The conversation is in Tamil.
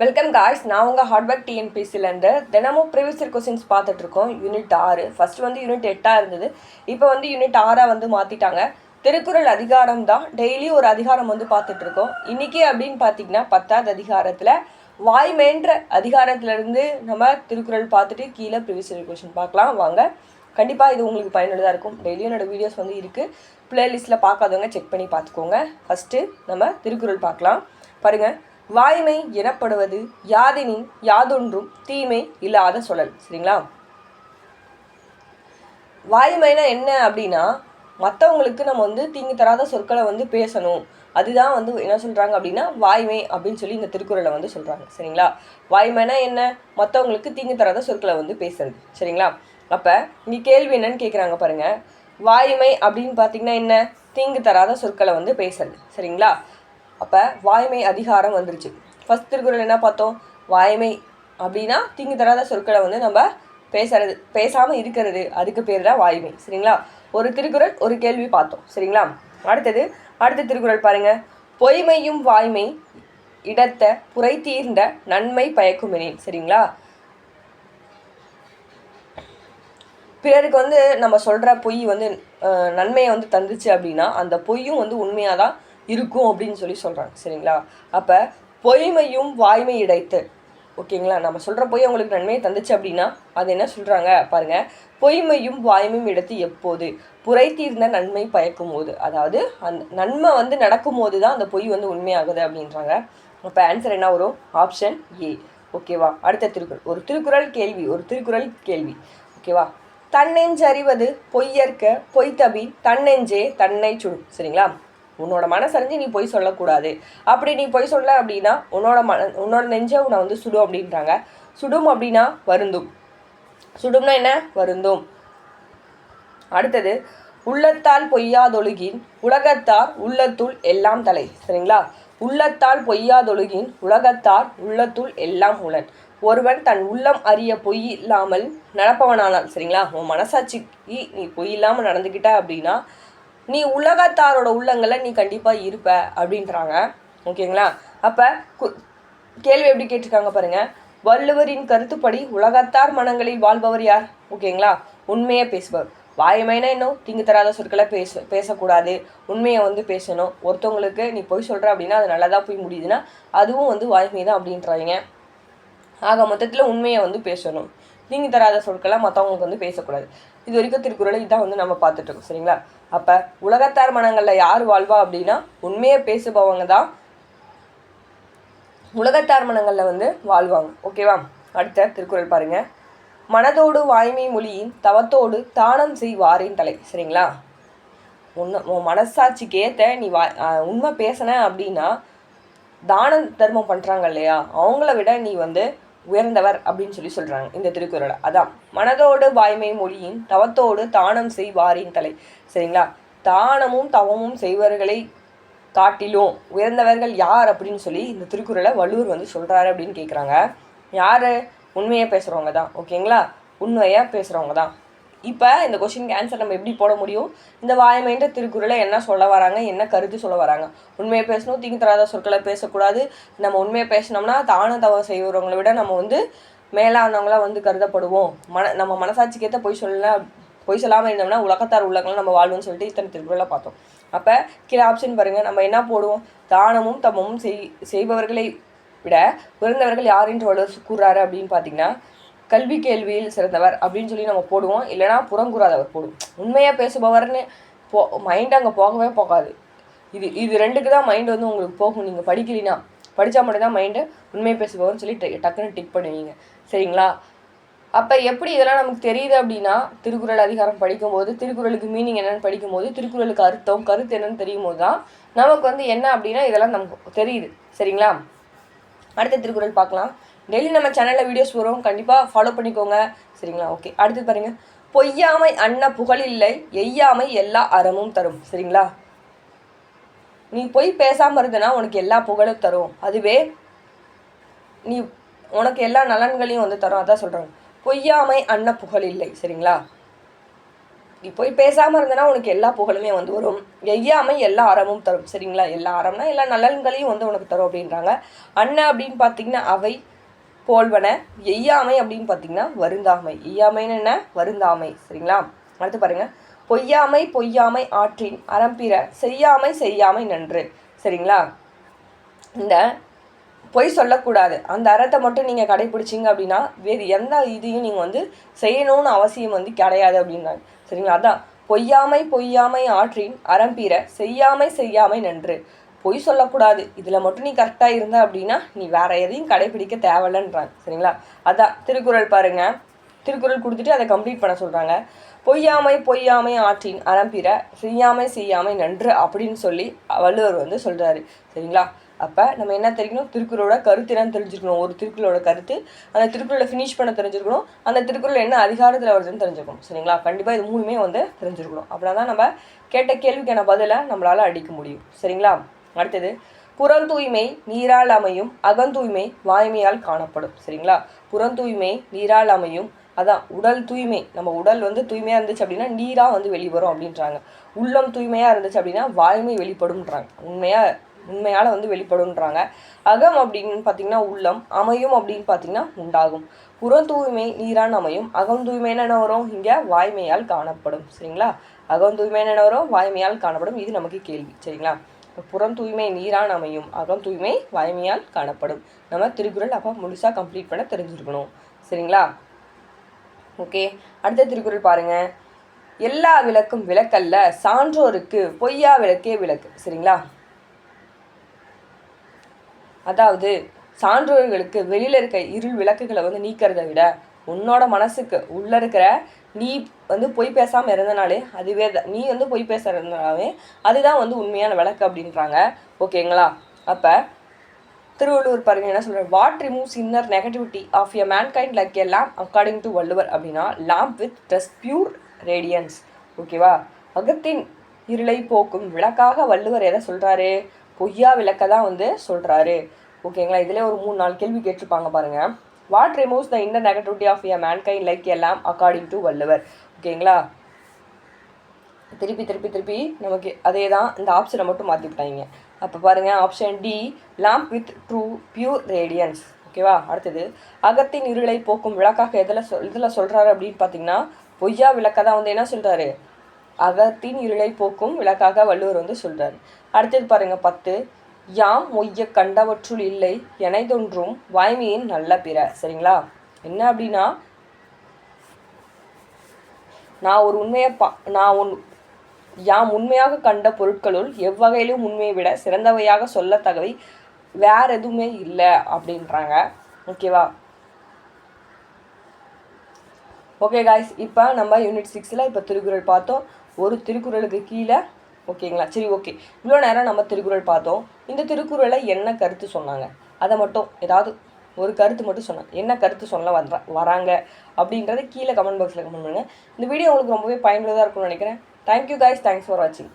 வெல்கம் காய்ஸ் நான் உங்கள் ஹார்ட் ஒர்க் டிஎன்பிசிலேருந்து தினமும் ப்ரீவியஸ் இயர் கொஸ்டின்ஸ் பார்த்துட்ருக்கோம் யூனிட் ஆறு. ஃபஸ்ட்டு வந்து யூனிட் எட்டாக இருந்தது. இப்போ வந்து யூனிட் ஆறாக வந்து மாற்றிட்டாங்க திருக்குறள் அதிகாரம் தான். டெய்லி ஒரு அதிகாரம் வந்து பார்த்துட்ருக்கோம் இன்றைக்கி அப்படின்னு பார்த்தீங்கன்னா பத்தாவது அதிகாரத்தில் வாய்மேன்ற அதிகாரத்திலேருந்து நம்ம திருக்குறள் பார்த்துட்டு கீழே ப்ரீவியஸ் இயர் கொஸ்டின் பார்க்கலாம். வாங்க. கண்டிப்பாக இது உங்களுக்கு பயனுள்ளதாக இருக்கும். டெய்லியும் என்னோடய வீடியோஸ் வந்து இருக்குது பிளேலிஸ்ட்டில் பார்க்காதவங்க செக் பண்ணி பார்த்துக்கோங்க. ஃபஸ்ட்டு நம்ம திருக்குறள் பார்க்கலாம். பாருங்கள் வாய்மை எனப்படுவது யாதினின் யாதொன்றும் தீமை இல்லாத சொல்லல் சரிங்களா? வாய்மைனா என்ன அப்படின்னா மற்றவங்களுக்கு நம்ம வந்து தீங்கு தராத சொற்களை வந்து பேசணும். அதுதான் வந்து என்ன சொல்கிறாங்க அப்படின்னா வாய்மை அப்படின்னு சொல்லி இந்த திருக்குறளை வந்து சொல்கிறாங்க சரிங்களா? வாய்மைனா என்ன? மற்றவங்களுக்கு தீங்கு தராத சொற்களை வந்து பேசுறது. சரிங்களா? அப்போ இங்கே கேள்வி என்னன்னு கேட்குறாங்க பாருங்கள் வாய்மை அப்படின்னு பார்த்தீங்கன்னா என்ன? தீங்கு தராத சொற்களை வந்து பேசுறது. சரிங்களா? அப்போ வாய்மை அதிகாரம் வந்துருச்சு. ஃபஸ்ட் திருக்குறள் என்ன பார்த்தோம்? வாய்மை அப்படின்னா தீங்கு தராத சொற்களை வந்து நம்ம பேசுறது பேசாமல் இருக்கிறது. அதுக்கு பேர் தான் வாய்மை. சரிங்களா? ஒரு திருக்குறள் ஒரு கேள்வி பார்த்தோம். சரிங்களா? அடுத்தது அடுத்த திருக்குறள் பாருங்கள் பொய்மையும் வாய்மை இடத்த புரை தீர்ந்த நன்மை பயக்குமெனேன். சரிங்களா? பிறருக்கு வந்து நம்ம சொல்கிற பொய் வந்து நன்மையை வந்து தந்துச்சு அப்படின்னா அந்த பொய்யும் வந்து உண்மையாக தான் இருக்கும் அப்படின்னு சொல்லி சொல்கிறாங்க சரிங்களா? அப்போ பொய்மையும் வாய்மை இடைத்து. ஓகேங்களா? நம்ம சொல்கிற பொய் அவங்களுக்கு நன்மையை தந்துச்சு அப்படின்னா அது என்ன சொல்கிறாங்க பாருங்கள் பொய்மையும் வாய்மையும் எடுத்து எப்போது? புரை தீர்ந்த நன்மை பயக்கும் போது அதாவது அந்த நன்மை வந்து நடக்கும்போது தான் அந்த பொய் வந்து உண்மையாகுது அப்படின்றாங்க. அப்போ ஆன்சர் என்ன வரும்? ஆப்ஷன் ஏ ஓகேவா? அடுத்த திருக்குறள். ஒரு திருக்குறள் கேள்வி ஒரு திருக்குறள் கேள்வி. ஓகேவா? தன்னெஞ்சறிவது பொய்யற்க பொய்த்தபி தன்னெஞ்சே தன்னை சுடும். சரிங்களா? உன்னோட மனசறிஞ்சு நீ பொய் சொல்லக்கூடாது. அப்படி நீ பொய் சொல்ல அப்படின்னா உன்னோட மன உன்னோட நெஞ்சை உன்னை வந்து சுடும் அப்படின்றாங்க. சுடும் அப்படின்னா வருந்தும். சுடும்னா என்ன? வருந்தும். அடுத்தது உள்ளத்தால் பொய்யாதொழுகின் உலகத்தார் உள்ளத்துள் எல்லாம் தலை. சரிங்களா? உள்ளத்தால் பொய்யாதொழுகின் உலகத்தார் உள்ளத்துள் எல்லாம் உலன் ஒருவன் தன் உள்ளம் அறிய பொய் இல்லாமல் நடப்பவனானால் சரிங்களா? உன் மனசாட்சிக்கு நீ பொய் இல்லாமல் நடந்துக்கிட்ட அப்படின்னா நீ உலகத்தாரோட உள்ளங்களை நீ கண்டிப்பாக இருப்ப அப்படின்றாங்க. ஓகேங்களா? அப்போ கேள்வி எப்படி கேட்டிருக்காங்க பாருங்க. வள்ளுவரின் கருத்துப்படி உலகத்தார் மனங்களில் வாழ்பவர் யார்? ஓகேங்களா? உண்மையை பேசுபவர். வாய்மைனா இன்னும் தீங்கு தராத சொற்களை பேச பேசக்கூடாது. உண்மையை வந்து பேசணும். ஒருத்தவங்களுக்கு நீ பொய் சொல்கிற அப்படின்னா அது நல்லதாக போய் முடியுதுன்னா அதுவும் வந்து வாய்மை தான் அப்படின்றாங்க. ஆக மொத்தத்தில் உண்மையை வந்து பேசணும். தீங்கு தராத சொற்களை மற்றவங்களுக்கு வந்து பேசக்கூடாது. இது வரைக்கும் திருக்குறளை இதான் வந்து நம்ம பார்த்துட்டு இருக்கோம். சரிங்களா? அப்போ உலகத்தார் மனங்களில் யார் வாழ்வா அப்படின்னா உண்மையை பேசுபவங்க தான் உலகத்தார் மனங்களில் வந்து வாழ்வாங்க. ஓகேவா அடுத்த திருக்குறள் பாருங்க. மனதோடு வாய்மை மொழியின் தவத்தோடு தானம் செய் வாரின் தலை. சரிங்களா? உன்னை உன் மனசாட்சிக்கு ஏற்ற நீ வா உண்மை பேசின அப்படின்னா தான தர்மம் பண்ணுறாங்க இல்லையா? அவங்கள விட நீ வந்து உயர்ந்தவர் அப்படின்னு சொல்லி சொல்கிறாங்க இந்த திருக்குறளை. அதான் மனதோடு வாய்மை மொழியின் தவத்தோடு தானம் செய்வாரின் தலை. சரிங்களா? தானமும் தவமும் செய்வர்களை காட்டிலும் உயர்ந்தவர்கள் யார் அப்படின்னு சொல்லி இந்த திருக்குறளை வள்ளுவர் வந்து சொல்கிறாரு அப்படின்னு கேட்குறாங்க யார்? உண்மையாக பேசுகிறவங்க தான் ஓகேங்களா? உண்மையாக பேசுகிறவங்க தான் இப்போ இந்த கொஷினுக்கு ஆன்சர் நம்ம எப்படி போட முடியும்? இந்த வாய்மைன்ற திருக்குறளை என்ன சொல்ல வராங்க? என்ன கருத்து சொல்ல வராங்க? உண்மையை பேசணும் தீங்கு தராத சொற்களை பேசக்கூடாது. நம்ம உண்மையை பேசினோம்னா தான தவம் செய்கிறவங்களை விட நம்ம வந்து மேலானவங்களாம் வந்து கருதப்படுவோம். மன நம்ம மனசாட்சிக்கு ஏற்ற பொய் சொல்ல பொய் சொல்லாமல் இருந்தோம்னா உலகத்தார் உள்ளங்களும் நம்ம வாழ்வோம்னு சொல்லிட்டு இத்தனை திருக்குறளை பார்த்தோம். அப்போ கீழே ஆப்ஷன் பாருங்கள் நம்ம என்ன போடுவோம்? தானமும் தமமும் செய் செய்பவர்களை விட உயர்ந்தவர்கள் யார் என்று வள்ளுவர் கூறுறாரு அப்படின்னு பார்த்தீங்கன்னா கல்வி கேள்வியில் சிறந்தவர் அப்படின்னு சொல்லி நம்ம போடுவோம். இல்லைனா புறங்கூறாதவர் போடுவோம் உண்மையாக பேசுபவர்னு போ மைண்ட் அங்கே போகவே போகாது. இது இது ரெண்டுக்கு தான் மைண்ட் வந்து உங்களுக்கு போகும். நீங்கள் படிக்கலினா படித்தா மட்டும்தான் மைண்டு உண்மையை பேசுபவர்னு சொல்லி ட- டக்குன்னு டிக் பண்ணுவீங்க. சரிங்களா? அப்போ எப்படி இதெல்லாம் நமக்கு தெரியுது அப்படின்னா திருக்குறள் அதிகாரம் படிக்கும்போது திருக்குறளுக்கு மீனிங் என்னென்னு படிக்கும்போது திருக்குறளுக்கு அர்த்தம் கருத்து என்னென்னு தெரியும் போது தான் நமக்கு வந்து என்ன அப்படின்னா இதெல்லாம் நமக்கு தெரியுது. சரிங்களா? அடுத்த திருக்குறள் பார்க்கலாம். டெய்லி நம்ம சேனலில் வீடியோஸ் வரும். கண்டிப்பாக ஃபாலோ பண்ணிக்கோங்க. சரிங்களா? ஓகே அடுத்து பாருங்கள் பொய்யாமை அன்ன புகழில்லை எய்யாமை எல்லா அறமும் தரும். சரிங்களா? நீ பொய் பேசாமல் இருந்தனா உனக்கு எல்லா புகழும் தரும். அதுவே நீ உனக்கு எல்லா நலன்களையும் வந்து தரும். அதான் சொல்கிறாங்க பொய்யாமை அன்ன புகழ் இல்லை. சரிங்களா? நீ போய் பேசாமல் இருந்தனா உனக்கு எல்லா புகழுமே வந்து வரும். எய்யாமை எல்லா அறமும் தரும். சரிங்களா? எல்லா அறம்னா எல்லா நலன்களையும் வந்து உனக்கு தரும் அப்படின்றாங்க. அண்ணன் அப்படின்னு பார்த்தீங்கன்னா அவை போல்வன எய்யாமை அப்படின்னு பார்த்தீங்கன்னா வருந்தாமை. எய்யாமைன்னு என்ன? வருந்தாமை. சரிங்களா? அடுத்து பாருங்க. பொய்யாமை பொய்யாமை ஆற்றின் அறம்பிற செய்யாமை செய்யாமை நன்று. சரிங்களா? இந்த பொய் சொல்லக்கூடாது. அந்த அறத்தை மட்டும் நீங்கள் கடைப்பிடிச்சிங்க அப்படின்னா வேறு எந்த இதையும் நீங்கள் வந்து செய்யணும்னு அவசியம் வந்து கிடையாது அப்படின்னாங்க சரிங்களா? அதான். பொய்யாமை பொய்யாமை ஆற்றின் அறம்பிற செய்யாமை செய்யாமை நன்று. பொய் சொல்லக்கூடாது. இதில் மட்டும் நீ கரெக்டாக இருந்த அப்படின்னா நீ வேற எதையும் கடைப்பிடிக்க தேவையில்லைன்றாங்க. சரிங்களா? அதான் திருக்குறள் பாருங்க. திருக்குறள் கொடுத்துட்டு அதை கம்ப்ளீட் பண்ண சொல்கிறாங்க பொய்யாமை பொய்யாமை ஆற்றின் அறம்பிற செய்யாமை செய்யாமை நன்று அப்படின்னு சொல்லி வள்ளுவர் வந்து சொல்கிறாரு சரிங்களா? அப்போ நம்ம என்ன தெரிஞ்சுக்கணும்? திருக்குறளோட கருத்து என்னன்னு தெரிஞ்சுக்கணும். ஒரு திருக்குறளோட கருத்து அந்த திருக்குறளை ஃபினிஷ் பண்ண தெரிஞ்சிருக்கணும் அந்த திருக்குறள் என்ன அதிகாரத்தில் வருதுன்னு தெரிஞ்சுக்கணும். சரிங்களா? கண்டிப்பாக இது மூணுமே வந்து தெரிஞ்சுருக்கணும் அப்படின்னா தான் நம்ம கேட்ட கேள்விக்கான பதிலை நம்மளால் அடிக்க முடியும். சரிங்களா? அடுத்தது புறந்தூய்மை நீரால் அமையும் அகந்தூய்மை வாய்மையால் காணப்படும். சரிங்களா? புறந்தூய்மை நீரால் அமையும் அதான் உடல் தூய்மை. நம்ம உடல் வந்து தூய்மையாக இருந்துச்சு அப்படின்னா நீராக வந்து வெளிவரும் அப்படின்றாங்க. உள்ளம் தூய்மையாக இருந்துச்சு அப்படின்னா வாய்மை வெளிப்படும்ன்றாங்க. உண்மையாக உண்மையால் வந்து வெளிப்படும்ன்றாங்க. அகம் அப்படின்னு பார்த்தீங்கன்னா உள்ளம் அமையும் அப்படின்னு பார்த்தீங்கன்னா உண்டாகும். புற தூய்மை நீரான் அமையும் அகம் தூய்மைன்னு என்ன வரும்? இங்கே வாய்மையால் காணப்படும். சரிங்களா? அகம் தூய்மைன்னு என்ன வரும்? வாய்மையால் காணப்படும். இது நமக்கு கேள்வி. சரிங்களா? புறம் தூய்மை நீரான் அமையும். அகம் தூய்மை வாய்மையால் காணப்படும். நம்ம திருக்குறள் அப்போ முழுசாக கம்ப்ளீட் பண்ண தெரிஞ்சிருக்கணும். சரிங்களா? ஓகே அடுத்த திருக்குறள் பாருங்கள் எல்லா விளக்கும் விளக்கல்ல சான்றோருக்கு பொய்யா விளக்கே விளக்கு. சரிங்களா? அதாவது சான்றோர்களுக்கு வெளியில் இருக்க இருள் விளக்குகளை வந்து நீக்கிறத விட உன்னோட மனசுக்கு உள்ளே இருக்கிற நீ வந்து பொய் பேசாமல் இருந்தனாலே அதுவே தான் நீ வந்து பொய் பேச இருந்தனாலே அதுதான் வந்து உண்மையான விளக்கு அப்படின்றாங்க. ஓகேங்களா? அப்போ திருவள்ளுவர் பாருங்க என்ன சொல்கிறார் what removes inner negativity of a mankind like a lamp according to Valluvar? அப்படின்னா lamp with does pure radiance ஓகேவா? அகத்தின் இருளை போக்கும் விளக்காக வள்ளுவர் எதை சொல்கிறாரு பொய்யா விளக்க தான் வந்து சொல்கிறாரு ஓகேங்களா? இதில் ஒரு மூணு நாலு கேள்வி கேட்டிருப்பாங்க பாருங்கள் what removes the inner negativity of a mankind like எல்லாம் அக்கார்டிங் டு வள்ளுவர் ஓகேங்களா திருப்பி திருப்பி திருப்பி நமக்கு அதே தான் இந்த ஆப்ஷனை மட்டும் மாற்றிவிட்டாங்க அப்போ பாருங்கள் option D lamp with true pure radiance ஓகேவா அடுத்தது அகத்தின் இருளை போக்கும் விளக்காக எதில் சொல் இதில் சொல்கிறாரு அப்படின்னு பார்த்தீங்கன்னா பொய்யா விளக்க தான் வந்து என்ன சொல்கிறாரு அகத்தின் இருளை போக்கும் விளக்காக வள்ளுவர் வந்து சொல்கிறாரு அடுத்தது பாருங்கள் பத்து யாம் மொய்ய கண்டவற்றுள் இல்லை எனைதொன்றும் வாய்மையின் நல்ல பிற. சரிங்களா? என்ன அப்படின்னா நான் ஒரு உண்மையை பா நான் உன் யாம் உண்மையாக கண்ட பொருட்களுள் எவ்வகையிலும் உண்மையை விட சிறந்தவையாக சொல்லத்தகவை வேற எதுவுமே இல்லை அப்படின்றாங்க. ஓகேவா? ஓகே காய்ஸ் இப்போ நம்ம யூனிட் சிக்ஸில் இப்போ திருக்குறள் பார்த்தோம். ஒரு திருக்குறளுக்கு கீழே ஓகேங்களா? சரி ஓகே. இவ்வளோ நேரம் நம்ம திருக்குறள் பார்த்தோம். இந்த திருக்குறளை என்ன கருத்து சொன்னாங்க? அதை மட்டும் ஏதாவது ஒரு கருத்து மட்டும் சொன்னாங்க என்ன கருத்து சொல்ல வர வராங்க? அப்படின்றத கீழே கமெண்ட் பாக்ஸில் கமெண்ட் பண்ணுங்கள் இந்த வீடியோ உங்களுக்கு ரொம்பவே பயனுள்ளதாக இருக்கும்னு நினைக்கிறேன். தேங்க்யூ காய்ஸ் தேங்க்ஸ் ஃபார் வாட்சிங்